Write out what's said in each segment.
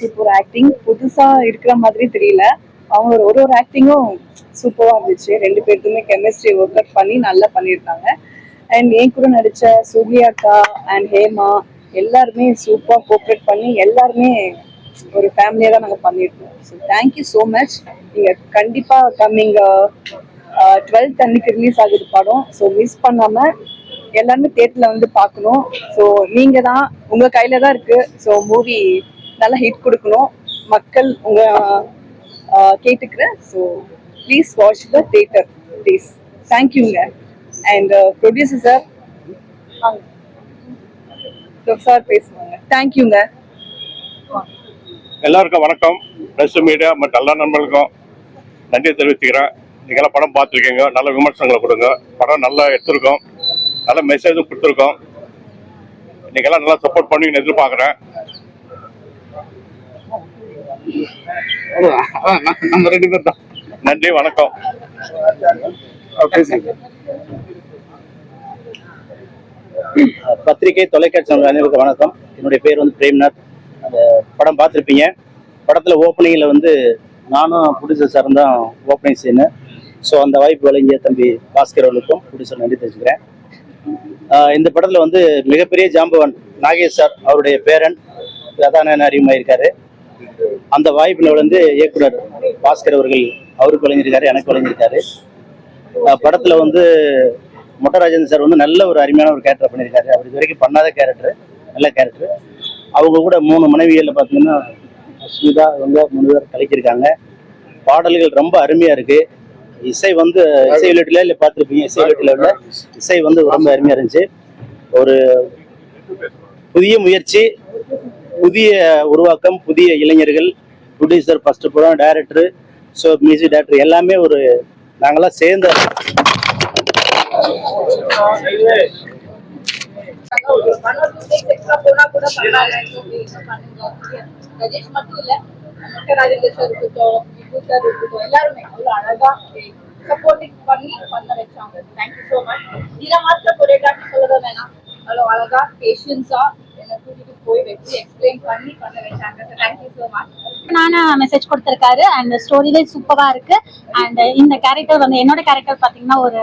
Super acting புதுசா இருக்கிற மாதிரி தெரியல. அவங்க ஒரு ஒரு ஆக்டிங்கும் சூப்பராக இருந்துச்சு. ரெண்டு பேர்த்துமே கெமிஸ்ட்ரி ஒர்க் அவுட் பண்ணி நல்லா பண்ணியிருக்காங்க. அண்ட் என் கூட நடித்த சூர்யா அக்கா அண்ட் ஹேமா எல்லாருமே சூப்பராக கோஆப்ரேட் பண்ணி எல்லாருமே ஒரு ஃபேமிலியாக தான் நாங்கள் பண்ணியிருக்கோம். ஸோ தேங்க்யூ ஸோ மச் நீங்கள் கண்டிப்பாக கம்மிங் டுவெல்த் அன்னைக்கு ரிலீஸ் ஆகுது படம். ஸோ மிஸ் பண்ணாமல் எல்லாருமே தேட்டரில் வந்து பார்க்கணும். ஸோ நீங்கள் தான் உங்கள் கையில் தான் இருக்குது ஸோ மூவி நல்லா ஹிட் கொடுக்கணும். மக்கள் உங்கள் கேட்டுக்கிறேன் so please watch the theatre please தேங்க்யூங்க அண்ட் ப்ரொடியூசர் சார் சார் பேசுவாங்க. தேங்க்யூங்க எல்லாருக்கும் வணக்கம். பிரஸ் மீடியா மற்ற எல்லா நண்பர்களுக்கும் நன்றி தெரிவிச்சுக்கிறேன். நீங்களாம் படம் பார்த்துருக்கீங்க. நல்ல விமர்சனங்களை கொடுங்க. படம் நல்லா எடுத்திருக்கோம். நல்ல மெசேஜும் கொடுத்துருக்கோம். நீங்களாம் நல்லா சப்போர்ட் பண்ணுவீங்கன்னு எதிர்பார்க்குறேன். நம்ம ரெண்டு பேர் தான். நன்றி வணக்கம். பத்திரிகை தொலைக்காட்சி அனைவருக்கும் வணக்கம். என்னுடைய பேர் வந்து பிரேம்நாத். அந்த படம் பார்த்துருப்பீங்க. படத்தில் ஓப்பனிங்கில் வந்து நானும் ப்ரொடியூசர் சார் தான் ஓப்பனிங் சீனு ஸோ அந்த வாய்ப்பு வழங்கிய தம்பி பாஸ்கர் அவர்களுக்கும் ப்ரொடியூசர் நன்றி தெரிஞ்சுக்கிறேன் இந்த படத்தில் வந்து மிகப்பெரிய ஜாம்பவான் நாகேஷ் சார் அவருடைய பேரன் கதாநாயகன் அறிமுகமாயிருக்காரு அந்த வாய்ப்பில் வந்து இயக்குனர் பாஸ்கர் அவர்கள் அவருக்கு வழங்கியிருக்காரு எனக்கு வழங்கியிருக்காரு. ஆஹ் படத்துல வந்து மொட்டராஜன் சார் வந்து நல்ல ஒரு அருமையான ஒரு கேரக்டர் பண்ணியிருக்காரு. அவர் இது வரைக்கும் பண்ணாத கேரக்டர் நல்ல கேரக்டர் அவங்க கூட மூணு மனைவிகளில் பார்த்தீங்கன்னா ஸ்மிதா இவங்க மூணு பேர் கலைச்சிருக்காங்க பாடல்கள் ரொம்ப அருமையா இருக்கு. இசை வந்து இசை வெளியீட்டுல இல்லை பார்த்துருப்பீங்க இசை வெளியீட்டுல உள்ள இசை வந்து ரொம்ப அருமையா இருந்துச்சு. ஒரு புதிய முயற்சி புதிய உருவாக்கம் புதிய இளைஞர்கள் ப்ரொடியூசர் ஃபர்ஸ்ட் படம் டைரக்டர் ஸோ மியூசிக் டைரக்டர் எல்லாமே ஒரு நாங்களாம் சேர்ந்த எல்லாருமே அழகா சப்போர்ட்டிங் பண்ணி பண்ண வச்சாங்க thank you so much Neela master choreography வேணாம் அழகா பேஷன்ஸா என்னை கூட்டிட்டு போய் வச்சு எக்ஸ்பிளைன் பண்ணி பண்ண வச்சாங்க. Thank you so much message கொடுத்துருக்காரு. அண்ட் ஸ்டோரிலே சூப்பராக இருக்கு. அண்ட் இந்த கேரக்டர் வந்து என்னோட கேரக்டர் பார்த்தீங்கன்னா ஒரு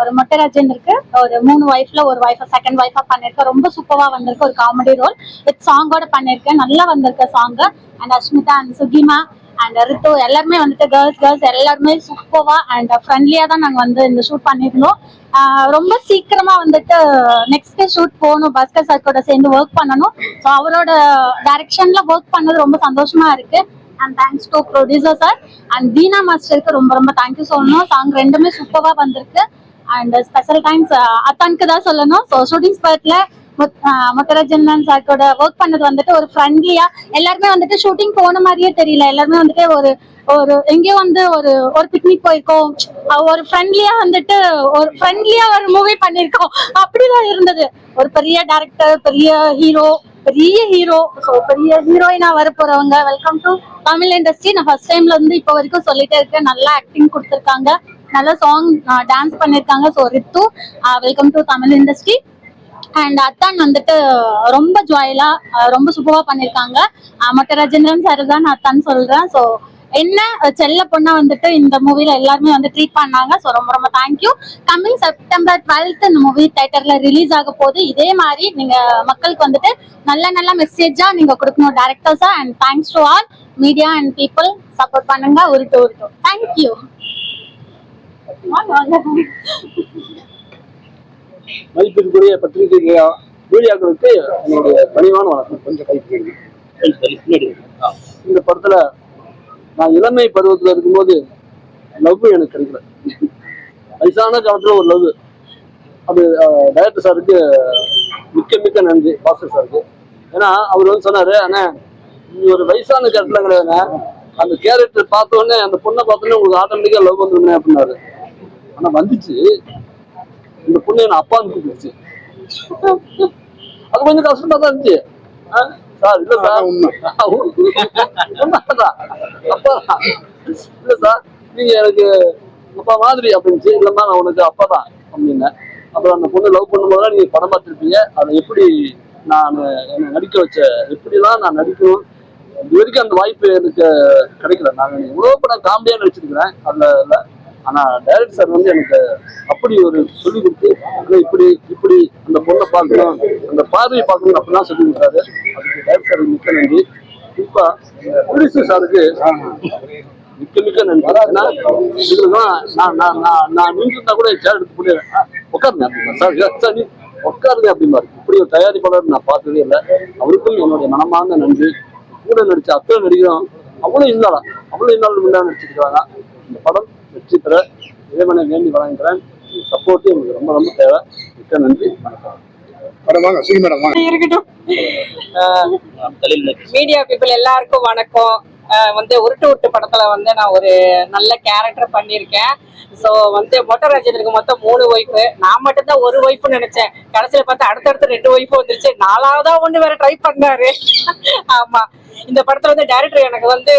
ஒரு மொட்டராஜன் இருக்கு. ஒரு மூணு ஒய்ஃப்ல ஒரு ஒய்ஃபா செகண்ட் ஒய்ஃபா பண்ணிருக்கேன் ரொம்ப சூப்பரா வந்திருக்கு ஒரு காமெடி ரோல் வித் சாங்கோட பண்ணிருக்கேன். நல்லா வந்திருக்கு song and Ashmita and Sukima and Rithu எல்லாருமே வந்துட்டு கேர்ள்ஸ் கேர்ள்ஸ் எல்லாருமே சூப்பர்வா அண்ட் ஃப்ரெண்ட்லியா தான் நாங்க வந்து இந்த ஷூட் பண்ணியிருந்தோம். ரொம்ப சீக்கிரமா வந்துட்டு நெக்ஸ்ட் ஷூட் போகணும். பாஸ்கர் சார் கூட சேர்ந்து ஒர்க் பண்ணணும். ஸோ அவரோட டைரக்ஷன்ல ஒர்க் பண்ணது ரொம்ப சந்தோஷமா இருக்கு. And thanks to producer sir and Deena மாஸ்டருக்கு ரொம்ப ரொம்ப தேங்க்யூ சொல்லணும். சாங் ரெண்டுமே சூப்பரா வந்திருக்கு. அண்ட் ஸ்பெஷல் தேங்க்ஸ் அத்தானுக்கு தான் சொல்லணும். ஸோ ஷூட்டிங் ஸ்பாட்ல முத்தரஜன் சார் கூட ஒர்க் பண்ணது வந்துட்டு ஒரு ஃப்ரெண்ட்லியா எல்லாருமே வந்துட்டு ஷூட்டிங் போன மாதிரியே தெரியல. எல்லாருமே வந்துட்டு ஒரு ஒரு எங்கேயோ வந்து ஒரு ஒரு பிக்னிக் போயிருக்கோம். ஒரு ஃப்ரெண்ட்லியா வந்துட்டு ஒரு ஃப்ரெண்ட்லியா ஒரு மூவி பண்ணிருக்கோம் அப்படிதான் இருந்தது. ஒரு பெரிய டேரக்டர் பெரிய ஹீரோ பெரிய ஹீரோ ஸோ பெரிய ஹீரோயினா வர போறவங்க வெல்கம் டு தமிழ் இண்டஸ்ட்ரி நான் ஃபர்ஸ்ட் டைம்ல இருந்து இப்போ வரைக்கும் சொல்லிட்டே இருக்கேன். நல்லா ஆக்டிங் கொடுத்துருக்காங்க. நல்ல சாங் டான்ஸ் பண்ணிருக்காங்க. So Rithu welcome to Tamil industry and அத்தான் வந்துட்டு ரொம்ப ஜாயிலா ரொம்ப சூப்பரா பண்ணிருக்காங்க. மத்த மற்ற ரஜேந்திரன் சார் தான் நான் அத்தான் சொல்றேன். ஸோ என்ன செல்ல பொண்ணா வந்துட்டு இந்த மூவில எல்லாருமே வந்து ட்ரீட் பண்ணாங்க. ஸோ ரொம்ப ரொம்ப thank you coming September twelfth இந்த மூவி தேட்டர்ல ரிலீஸ் ஆக போகுது. இதே மாதிரி நீங்க மக்களுக்கு வந்துட்டு நல்ல நல்ல மெசேஜா நீங்க கொடுக்கணும் டேரக்டர்ஸா and thanks to all media and people support பண்ணுங்க. உருட்டு உருட்டு தேங்க்யூ மதிப்பிற்குரிய பத்திரிகை மீடியாக்களுக்கு என்னுடைய பணிவான வணக்கம். கொஞ்சம் கைப்பிடி இந்த படத்துல நான் இளமை பருவத்துல இருக்கும்போது லவ் எனக்கு கிடைக்கல. வயசான காலத்துல ஒரு லவ் அது டைரக்டர் சாருக்கு மிக்க மிக்க நன்றி பாஸ்கர் சாருக்கு. ஏன்னா அவர் வந்து சொன்னாரு அண்ணா நீ ஒரு வயசான கேரக்டர்லாம் கிடையாதுண்ணே அந்த கேரக்டர் பார்த்த உடனே அந்த பொண்ணை பார்த்தோன்னே உங்களுக்கு ஆட்டோமேட்டிக்கா லவ் வந்துருமே அப்படின்னாரு. ஆனா வந்துச்சு. இந்த பொண்ணு என்ன அப்பான்னு கூப்பிடுச்சு அது கொஞ்சம் கஷ்டமா தான் இருந்துச்சு ஆ, சார் இல்ல சார். அப்பா இல்ல சார் நீங்க எனக்கு அப்பா மாதிரி அப்படின்ச்சு இல்லம்மா நான் உனக்கு அப்பா தான் அப்படின்னேன் அப்புறம் அந்த பொண்ணு லவ் பண்ணும்போது நீங்க படம் பார்த்துருப்பீங்க. அதை எப்படி நான் என்னை நடிக்க வச்ச எப்படிலாம் நான் நடிக்கணும்? இது வரைக்கும் அந்த வாய்ப்பு எனக்கு கிடைக்கல. நான் இவ்வளோ படம் காமெடியாக நடிச்சிருக்கிறேன். அதில் இல்லை ஆனால் டைரக்டர் சார் வந்து எனக்கு அப்படி ஒரு சொல்லி கொடுத்து இப்படி இப்படி அந்த பொண்ணை பார்க்கணும் அந்த பார்வையை பார்க்கணும் அப்படிலாம் சொல்லி கொடுத்தாரு அதுக்கு டைரக்டர் சார் மிக்க நன்றி. குறிப்பாக போலீஸ் சாருக்கு மிக்க மிக்க நன்றி. ஏன்னா இதுலாம் நான் நான் நான் நான் நின்றுருந்தா கூட சேர் எடுத்து போட்டு உட்காருங்க. சார் சார், நீ உட்காருங்க அப்படிம்பாரு. இப்படி ஒரு தயாரிப்பாளர் நான் பார்த்ததே இல்லை. அவருக்கும் என்னுடைய மனமார்ந்த நன்றி. கூட நடிச்ச அத்தனை நடிகரும் அவ்வளோ இருந்தாலும் அவ்வளோ இருந்தாலும் முன்னாடி நடிச்சிருக்காங்க இந்த படம் வெற்றி பெற இறைவனை வேண்டி வழங்குகிறேன். சப்போர்ட் எனக்கு ரொம்ப ரொம்ப தேவை. மிக்க நன்றி. வணக்கம். மீடியா பீப்புள் எல்லாருக்கும் வணக்கம். வந்து உருட்டு உருட்டு படத்துல வந்து நான் ஒரு நல்ல கேரக்டர் பண்ணியிருக்கேன். ஸோ வந்து மொட்டை ராஜேந்திரனுக்கு மொத்தம் மூணு ஒய்ஃபு நான் மட்டும்தான் ஒரு ஒய்ஃப்னு நினைச்சேன். கடைசியில பார்த்தா அடுத்தடுத்து ரெண்டு ஒய்ஃபு வந்துருச்சு. நாலாவதா ஒண்ணு வேற ட்ரை பண்ணாரு. ஆமா. இந்த படத்துல வந்து டேரக்டர் எனக்கு வந்து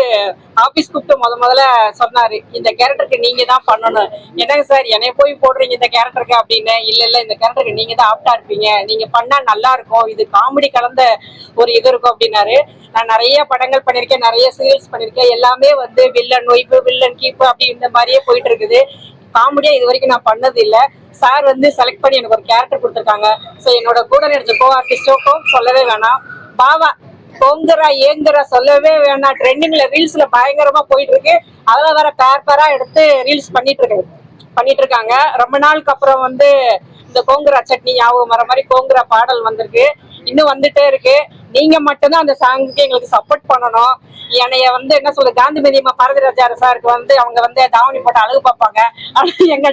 ஆபீஸ் கூப்பிட்டு முத முதல்ல சொன்னாரு இந்த கேரக்டருக்கு நீங்க தான் பண்ணணும். என்னங்க சார் என்னைய போய் போடுறீங்க இந்த கேரக்டருக்கு அப்படின்னு? இல்ல இல்ல இந்த கேரக்டருக்கு நீங்க தான் ஆப்டா இருப்பீங்க. நீங்க பண்ணா நல்லா இருக்கும். இது காமெடி கலந்த ஒரு இது இருக்கும் அப்படின்னாரு. நான் நிறைய படங்கள் பண்ணிருக்கேன் நிறைய சீரியல்ஸ் பண்ணிருக்கேன். எல்லாமே வந்து வில்லன் ஒய்ஃபு வில்லன் கீப்பு அப்படி இந்த மாதிரியே போயிட்டு இருக்குது. காமெடியா இது வரைக்கும் நான் பண்ணது இல்ல. சார் வந்து செலக்ட் பண்ணி எனக்கு ஒரு கேரக்டர் கொடுத்துருக்காங்க. ஸோ என்னோட கூட நடிச்ச கோ ஆர்டிஸ்டோக்கும் சொல்லவே வேணாம். பாவா பொங்குறா ஏங்குறா சொல்லவே வேணாம் ட்ரெண்டிங்ல ரீல்ஸ்ல பயங்கரமா போயிட்டு இருக்கு அதுல வேற பேர் பேரா எடுத்து ரீல்ஸ் பண்ணிட்டு இருக்கு பண்ணிட்டு இருக்காங்க ரொம்ப நாளுக்கு அப்புறம் வந்து இந்த கோங்குரா சட்னி ஞாபகம் வர மாதிரி கோங்குரா பாடல் வந்திருக்கு. இன்னும் வந்துட்டே இருக்கு. நீங்க மட்டும்தான் அந்த சாங்குக்கு எங்களுக்கு சப்போர்ட் பண்ணணும். என்னைய வந்து என்ன சொல்றது காந்திமதி அம்மா பாரதிராஜா சாருக்கு வந்து அவங்க வந்து தாவணி போட்டு அழகு பார்ப்பாங்க. ஆனா எங்க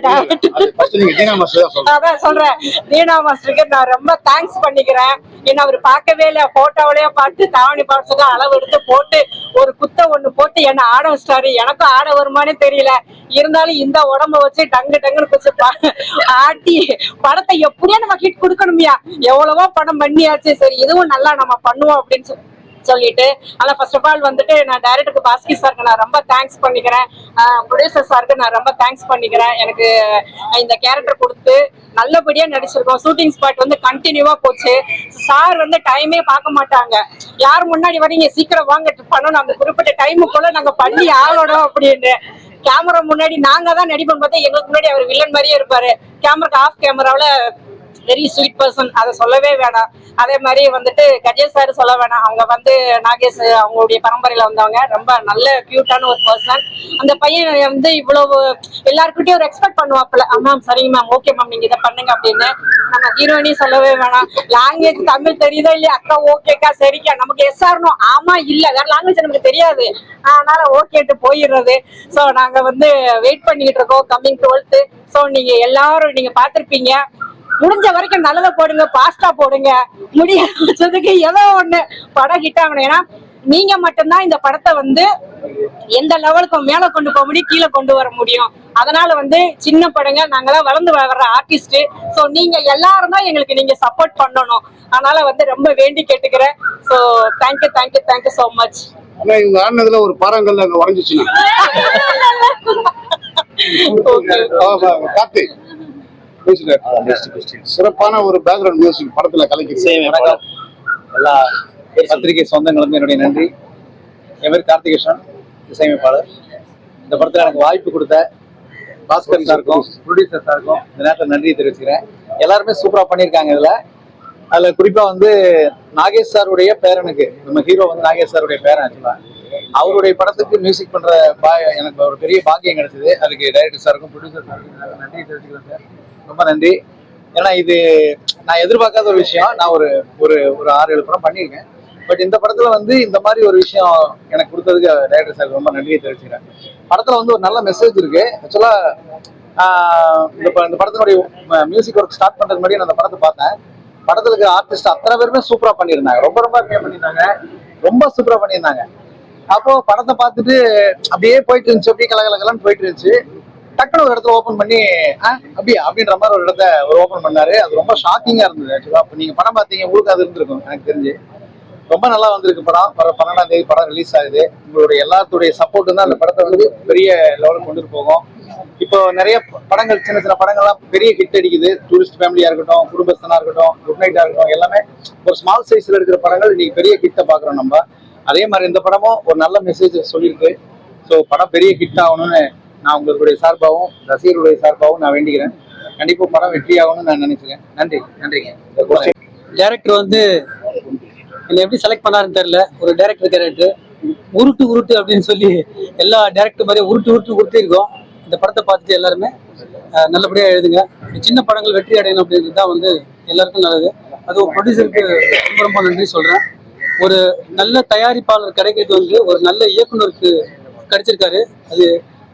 அதான் சொல்றேன். தீனா மாஸ்டருக்கு நான் ரொம்ப தேங்க்ஸ் பண்ணிக்கிறேன். என்ன அவர் பார்க்கவே இல்லை. போட்டோவிலேயே பார்த்து தாவணி பாட்ஸுக்கு அளவு எடுத்து போட்டு ஒரு குத்த என்ன ஆட வச்சிட்டாரு? எனக்கும் ஆட வருமானே தெரியல. இருந்தாலும் இந்த உடம்ப வச்சு டங்கு டங்குன்னு ஆட்டி படத்தை எப்படியா நம்ம ஹிட் கொடுக்கணுமியா. எவ்வளவோ படம் பண்ணியாச்சு. சரி இதுவும் நல்லா நம்ம பண்ணுவோம் அப்படின்னு சொல்லி சொல்லிட்டு ஆனா ஃபர்ஸ்ட் ஆஃப் ஆல் வந்துட்டு நான் டைரக்டருக்கு பாஸ்கி சாருக்கு நான் ரொம்ப தேங்க்ஸ் பண்ணிக்கிறேன். ப்ரொடியூசர் சாருக்கு நான் ரொம்ப தேங்க்ஸ் பண்ணிக்கிறேன். எனக்கு இந்த கேரக்டர் கொடுத்து நல்லபடியா நடிச்சிருக்கோம். ஷூட்டிங் ஸ்பாட் வந்து கண்டினியூவா போச்சு. சார் வந்து டைமே பார்க்க மாட்டாங்க. யார் முன்னாடி வரீங்க சீக்கிரம் வாங்க பண்ணணும். அந்த குறிப்பிட்ட டைமுக்குள்ள நாங்க பண்ணி ஆகணும் அப்படின்னு. கேமரா முன்னாடி நாங்க தான் நடிப்போம் பார்த்தா எங்களுக்கு முன்னாடி அவர் வில்லன் மாதிரியே இருப்பாரு. கேமராக்கு ஆஃப் கேமராவில் வெரி ஸ்வீட் பர்சன் அதை சொல்லவே வேணாம். அதே மாதிரி வந்துட்டு கஜேஷ் சார் சொல்ல வேணாம். அவங்க வந்து நாகேஷ் அவங்களுடைய பரம்பரையில வந்தவங்க. ரொம்ப நல்ல கியூட்டான ஒரு பர்சன் அந்த பையன் வந்து இவ்வளவு எல்லாருக்கிட்டையும் ஒரு எக்ஸ்பெக்ட் பண்ணுவாப்புல. மேம் சரிங்க மேம் ஓகே மேம் நீங்க இதை பண்ணுங்க அப்படின்னு. நம்ம ஹீரோயினி சொல்லவே வேணாம். லாங்குவேஜ் தமிழ் தெரியுதோ இல்லையா அக்கா ஓகேக்கா சரிக்கா. நமக்கு எஸ் ஆறணும் ஆமா இல்ல. வேற லாங்குவேஜ் நமக்கு தெரியாது. அதனால ஓகேட்டு போயிடுறது. ஸோ நாங்க வந்து வெயிட் பண்ணிக்கிட்டு இருக்கோம். கம்மிங் டுவெல்த்து ஸோ நீங்க எல்லாரும் நீங்க பார்த்துருப்பீங்க. முடிஞ்ச வரைக்கும் நல்லதை போடுங்க பாஸ்டா போடுங்க முடியாததுக்கு ஏதோ ஒண்ணு படம் ஹிட் ஆகணும். ஏன்னா நீங்க மட்டும்தான் இந்த படத்தை வந்து எந்த லெவலுக்கு மேல கொண்டு போக முடியும் கீழே கொண்டு வர முடியும். அதனால வந்து சின்ன படங்க நாங்களாம் வளர்ந்து வர்ற ஆர்டிஸ்ட் சோ நீங்க எல்லாரும் தான் எங்களுக்கு நீங்க சப்போர்ட் பண்ணணும். அதனால வந்து ரொம்ப வேண்டி கேட்டுக்கிறேன். So thank you thank you thank you so much ஆனா இவங்க ஆடினதுல ஒரு பாறாங்கல்ல அங்க உடஞ்சிச்சுன்னா கார்த்திக். சிறப்பான ஒரு பேக்ரவுண்ட் மியூசிக் படத்துல வணக்கம். எல்லா பத்திரிகை சொந்தங்களுக்கும் என்னுடைய நன்றி. என் பேர் கார்த்திகேஷன் இசையமைப்பாளர். இந்த படத்தில் எனக்கு வாய்ப்பு கொடுத்த பாஸ்கர் சாருக்கும் ப்ரொடியூசர் சாருக்கும் இந்த நேரத்தில் நன்றி தெரிவிச்சுக்கிறேன். எல்லாருமே சூப்பராக பண்ணியிருக்காங்க இதில். அதில் குறிப்பாக வந்து நாகேஷ் சாருடைய பேரனுக்கு நம்ம ஹீரோ வந்து நாகேஷ் சாருடைய பேரன் ஆக்சுவலாக அவருடைய படத்துக்கு மியூசிக் பண்ணுற பா எனக்கு ஒரு பெரிய பாக்கியம் கிடைச்சது. அதுக்கு டைரக்டர் சாருக்கும் ப்ரொடியூசர் சாருக்கும் நன்றி தெரிவிச்சுக்கிறேன் சார் ரொம்ப நன்றி. ஏன்னா இது நான் எதிர்பார்க்காத ஒரு விஷயம். நான் ஒரு ஒரு ஒரு ஆறு ஏழு படம் பண்ணியிருக்கேன். பட் இந்த படத்துல வந்து இந்த மாதிரி ஒரு விஷயம் எனக்கு கொடுத்ததுக்கு டைரக்டர் சார் ரொம்ப நன்றியை தெரிவிச்சுக்கிறேன். படத்துல வந்து ஒரு நல்ல மெசேஜ் இருக்கு. ஆக்சுவலா இந்த ப- இந்த படத்தினுடைய மியூசிக் ஒர்க் ஸ்டார்ட் பண்றதுக்கு முன்னாடி நான் அந்த படத்தை பார்த்தேன். படத்துல இருக்கிற ஆர்டிஸ்ட் அத்தனை பேருமே சூப்பரா பண்ணியிருந்தாங்க. ரொம்ப ரொம்ப அருமையா பண்ணியிருந்தாங்க. ரொம்ப சூப்பரா பண்ணியிருந்தாங்க. அப்போ படத்தை பார்த்துட்டு அப்படியே போயிட்டு இருந்துச்சு. அப்படியே கலகலகலன்னு போயிட்டு இருந்துச்சு. டக்குனு ஒரு இடத்துல ஓப்பன் பண்ணி ஆ அப்படியா? அப்படின்ற மாதிரி ஒரு இடத்த ஒரு ஓப்பன் பண்ணாரு. அது ரொம்ப ஷாக்கிங்கா இருந்தது ஆக்சுவலா அப்போ நீங்க படம் பார்த்தீங்க உங்களுக்கு அது இருந்திருக்கும் எனக்கு தெரிஞ்சு. ரொம்ப நல்லா வந்திருக்கு படம். வர பன்னெண்டாம் தேதி படம் ரிலீஸ் ஆகுது. உங்களுடைய எல்லாத்துடைய சப்போர்ட்டும் தான் அந்த படத்தை வந்து பெரிய லெவலுக்கு கொண்டுட்டு போகும். இப்போ நிறைய படங்கள் சின்ன சின்ன படங்கள்லாம் பெரிய ஹிட் அடிக்குது. டூரிஸ்ட் ஃபேமிலியா இருக்கட்டும் குடும்பஸ்தனா இருக்கட்டும் குட் நைட்டா இருக்கட்டும் எல்லாமே ஒரு ஸ்மால் சைஸ்ல இருக்கிற படங்கள் இன்னைக்கு பெரிய ஹிட்டை பாக்குறோம் நம்ம. அதே மாதிரி இந்த படமும் ஒரு நல்ல மெசேஜ் சொல்லியிருக்கு. ஸோ படம் பெரிய ஹிட் ஆகணும்னு நான் உங்களுடைய சார்பாகவும் ரசிகர்களுடைய சார்பாகவும் நான் வேண்டிக்கிறேன். கண்டிப்பாக படம் வெற்றி நான் நினைக்கிறேன் நன்றி நன்றிங்க. டேரக்டர் வந்து என்னை எப்படி செலக்ட் பண்ணாருன்னு தெரியல. ஒரு டேரக்டர் கேரக்டர் உருட்டு உருட்டு அப்படின்னு சொல்லி எல்லா டேரக்டர் மாதிரி உருட்டு உருட்டு உருட்டு இருக்கோம். இந்த படத்தை பார்த்துட்டு எல்லாருமே நல்லபடியாக எழுதுங்க. சின்ன படங்கள் வெற்றி அடையணும் அப்படின்றது தான் வந்து எல்லாருக்கும் நல்லது. அதுவும் ப்ரொடியூசருக்கு ரொம்ப ரொம்ப நன்றி சொல்கிறேன் ஒரு நல்ல தயாரிப்பாளர் கிடைக்கிறது வந்து ஒரு நல்ல இயக்குனருக்கு கிடைச்சிருக்காரு. அது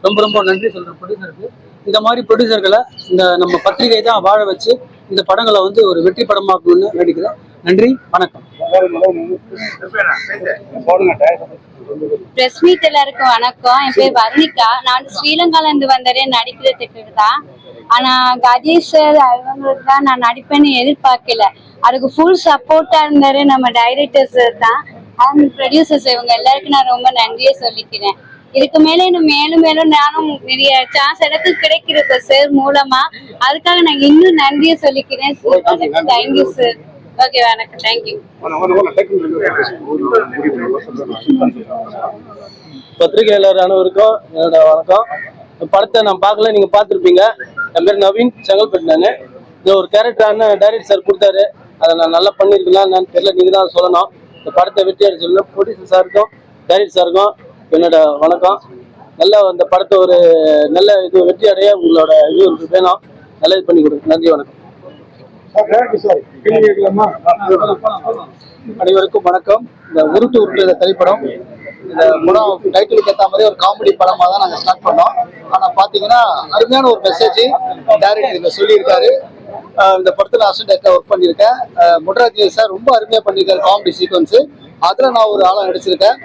ரொம்ப ரொம்ப நன்றி சொல்றேன் ப்ரொடியூசருக்கு இந்த மாதிரி ப்ரொடியூசர்களை இந்த நம்ம பத்திரிகை தான் வாழ வச்சு இந்த படங்களை வந்து ஒரு வெற்றி படமாக்கணும்னு வேண்டிக்கிறேன் நன்றி வணக்கம். பிரஸ் மீட் எல்லாருக்கும் வணக்கம். என் பேர் வர்ணிகா. நான் ஸ்ரீலங்கால இருந்து வந்தேன் நடிக்கிறதுக்கு தான். ஆனா கஜேஷ் அவங்களுக்கு தான் நான் நடிப்பேன்னு எதிர்பார்க்கல. அதுக்கு ஃபுல் சப்போர்ட்டா இருந்தாரு நம்ம டைரக்டர்ஸ் தான். அண்ட் ப்ரொடியூசர்ஸ் இவங்க எல்லாருக்கும் நான் ரொம்ப நன்றியை சொல்லிக்கிறேன். இதுக்கு மேல இன்னும் மேலும் மேலும் நானும் நிறைய சான்ஸ் எனக்கு கிடைக்கிறது சார் மூலமா. அதுக்காக நான் இன்னும் நன்றியை சொல்லிக்கிறேன் தேங்க்யூ சார் ஓகே வணக்கம். தேங்க்யூ பத்திரிகையாளர் அனைவருக்கும் என்னோட வணக்கம். இந்த படத்தை நான் பார்க்கல நீங்க பார்த்துருப்பீங்க. என் பேர் நவீன் செங்கல்பட்டு நான் இந்த ஒரு கேரக்டர் அண்ணன் டைரக்டர் சார் கொடுத்தாரு. அதை நான் நல்லா பண்ணியிருக்கலாம் என்னன்னு தெரியல நீங்க தான் சொல்லணும். இந்த படத்தை வெற்றி சொல்லணும் ப்ரொடியூசர் சாருக்கும் டைரக்டர் சாருக்கும் என்னோட வணக்கம். நல்ல இந்த படத்தை ஒரு நல்ல இது வெற்றி அடைய உங்களோட இது வேணும். நல்ல இது பண்ணி கொடுங்க. நன்றி வணக்கம். அனைவருக்கும் வணக்கம். இந்த உருட்டு உருட்டு திரைப்படம் இந்த படம் டைட்டிலுக்கு ஏற்ற மாதிரி ஒரு காமெடி படமாக தான் நாங்கள் ஸ்டார்ட் பண்ணோம். ஆனால் பார்த்தீங்கன்னா அருமையான ஒரு மெசேஜ் டேரக்டர் இங்க சொல்லியிருக்காரு. இந்த படத்தில் அசிஸ்டன்ட் ஒர்க் பண்ணியிருக்கேன். முட்ராஜ் சார் ரொம்ப அருமையாக பண்ணியிருக்காரு காமெடி சீக்வன்ஸு அதில் நான் ஒரு ஆளாக நடிச்சிருக்கேன்.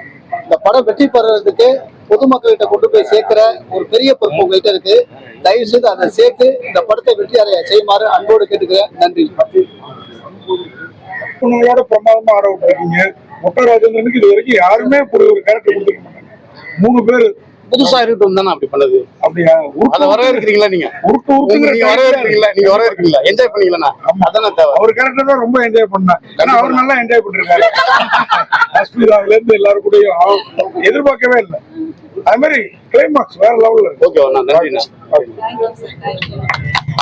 இந்த படம் வெற்றி பெறதுக்கு பொதுமக்கள்கிட்ட கொண்டு போய் சேர்க்கிற ஒரு பெரிய பொறுப்பு உங்ககிட்ட இருக்கு. தயவு செய்து அதை சேர்த்து இந்த படத்தை வெற்றி அடைய செய்யுமாறு அன்போடு கேட்டுக்கிறேன். நன்றி. உங்களோட பிரமாதமா ஆட விட்டுருக்கீங்க. மொட்டை ராஜேந்திரனுக்கு இது வரைக்கும் யாருமே ஒரு கேரக்டர் கொடுத்துருக்க மாட்டாங்க. மூணு பேர் புதுசா இருக்கட்டும் தானே அப்படி பண்ணது? அப்படியா? அதை வரவேற்கிறீங்களா நீங்க? நீங்க வரவேற்கிறீங்களா? நீங்க வரவேற்கிறீங்களா? என்ஜாய் பண்ணீங்களா? அதானே தேவை. அவர் கேரக்டர் தான் ரொம்ப என்ஜாய் பண்ணேன். ஏன்னா அவர் நல்லா என்ஜாய் பண்ணிருக்காரு. ஹாஸ்பிதால இருந்து எல்லாரும் கூடயும் எதிர்பார்க்கவே இல்லை. அது மாதிரி கிளைமாக்ஸ் வேற லெவல்ல ஓகே தேங்க்யூ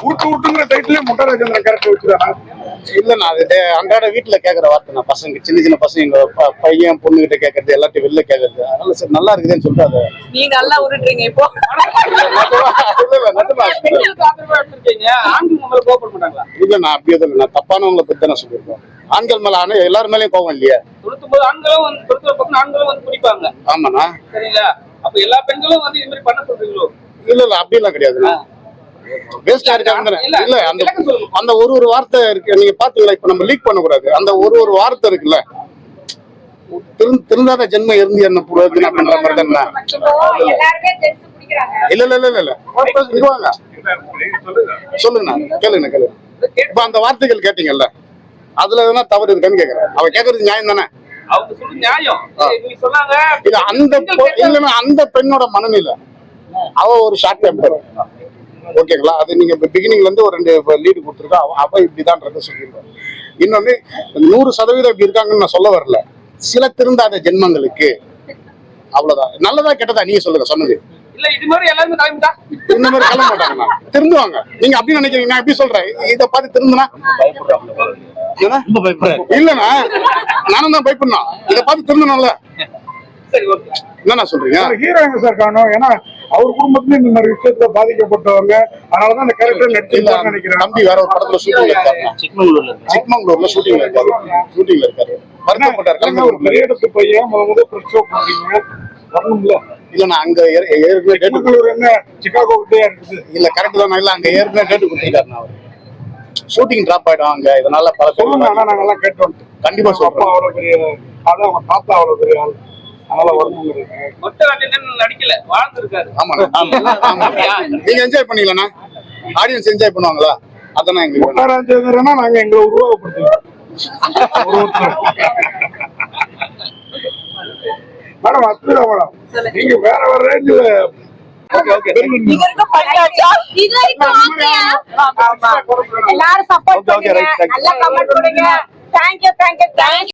உருட்டு உருட்டுங்கிற டைட்டிலே மொட்டை ராஜேந்திரன் கேரக்டர் வச்சுதானா. இல்லண்ணா அது அன்றாட வீட்டுல கேக்குற வார்த்தை நான் பசங்க சின்ன சின்ன பசங்க எங்க பையன் பொண்ணு கிட்ட கேக்குறது எல்லாத்தையும் வெளில கேக்குறது. அதனால சரி நல்லா இருக்குதுன்னு சொல்லிட்டு அதை நீ நல்லா உருட்டுறீங்க இப்போ. நான் அப்படியே தான் நான் தப்பானவங்களை பத்தி தான் சொல்லியிருக்கோம். ஆண்கள் மேல ஆனா எல்லார் மேலயும் கோவம் இல்லையா. தொண்ணூத்தொன்பது ஆண்களும் வந்து தொண்ணூத்தொரு பக்கம் ஆண்களும் வந்து பிடிப்பாங்க. ஆமாண்ணா. சரிங்களா? அப்ப எல்லா பெண்களும் வந்து இது மாதிரி பண்ண சொல்றீங்களோ? இல்ல இல்ல அப்படியெல்லாம் கிடையாதுண்ணா. வேஸ்டா இருக்காங்க இல்ல அந்த சொல்லுங்க. அந்த ஒரு ஒரு வார்த்தை இருக்கு. நீங்க பாத்தீங்களா? இப்ப நம்ம லீக் பண்ணக்கூடாது. அந்த ஒரு ஒரு வார்த்தை இருக்குல்ல? திரு- திருந்தாத ஜென்மம் இருந்து என்ன புரோஜனம் மாதிரி தானே? இல்ல இல்ல இல்ல இல்ல சொல்லுங்கண்ணா கேளுங்க கேளுங்க. இப்ப அந்த வார்த்தைகள் கேட்டீங்கல்ல? அதுல எதனா தவறு இருக்கான்னு கேக்குறேன். அவ கேக்குறது நியாயம் தானே? இல்ல அந்த இல்லைன்னா அந்த பெண்ணோட மனநிலை. அவ ஒரு ஷார்ட் டெம்பர் ஓகேங்களா? அது நீங்க பிகினிங்ல இருந்து ஒரு ரெண்டு லீடு கொடுத்துருக்கா அவ அவ இப்படிதான்றத சொல்லியிருக்கோம். இன்னொன்னு நூறு சதவீதம் இப்படி இருக்காங்கன்னு நான் சொல்ல வரல. சில திருந்தாத ஜென்மங்களுக்கு. அவ்வளவுதான். நல்லதா கெட்டதா நீங்க சொல்லுங்க சொன்னது. இல்ல இது மாதிரி எல்லாருமே கிளம்பிட்டா இந்த மாதிரி கிளம்ப மாட்டாங்கண்ணா. திருந்துவாங்க. நீங்க அப்படி நினைக்கிறீங்க நான் எப்படி சொல்றேன்? இதை பார்த்து திருந்துனா? ஏன்னா? இல்லண்ணா. நானும் தான் பயப்படணும். இதை பார்த்து திருந்தணும்ல. சரி ஓகே. என்னண்ணா சொல்றீங்க? ஹீரோ எங்க சார் காணும்? ஏன்னா அவர் குடும்பத்திலயும் இந்த மாதிரி விஷயத்துல பாதிக்கப்பட்டவங்க. அதனாலதான் அந்த கேரக்டர் நடிச்சிருக்கான்னு நினைக்கிறேன். தம்பி வேற ஒரு படத்துல ஷூட்டிங்ல இருக்காரு. சிக்மங்களூர்ல சிக்மங்களூர்ல ஷூட்டிங்ல இருக்காரு. ஷூட்டிங்ல இருக்காரு. ஒரு பெரிய இடத்து பையன் முத முத பிரஸ் ஷோ பண்றீங்க வரணும்ல. இல்ல நான் அங்க ஏற்- ஏற்கனவே டேட்டு என்ன சிகாகோ கிட்டே இருக்குது. இல்ல கரெக்ட் தான் இல்ல அங்க ஏற்கனவே டேட்டு கொடுத்துருக்காரு நான் ஷூட்டிங் டிராப் ஆயிடும் அங்க. இதனால பல சொல்லுங்க ஆனா நாங்க எல்லாம் கேட்டோம். கண்டிப்பா சொல்றேன் அவ்வளவு பெரிய அதான் அவங்க தாத்தா அவ்வளவு பெரிய ஆள். அதனால ராஜேந்திரன் நடிக்கல வாழ்ந்துருக்காரு. ஆமாண்ணா ஆமா. ஆமா. நீங்க என்ஜாய் பண்ணீங்களா ஆடியன்ஸ் என்ஜாய் பண்ணுவாங்களா? அதான் எங்களுக்கு வேணும். முத்தாராஜேந்திரனா நாங்க எங்களை உருவகப்படுத்துவோம். மேடம் அற்புதம் மேடம். நீங்க வேற வேற ரேஞ்சில் எல்லாரும் சப்போர்ட் பண்ணுங்க. நல்லா கமெண்ட் பண்ணுங்க தேங்க்யூ தேங்க்யூ தேங்க்யூ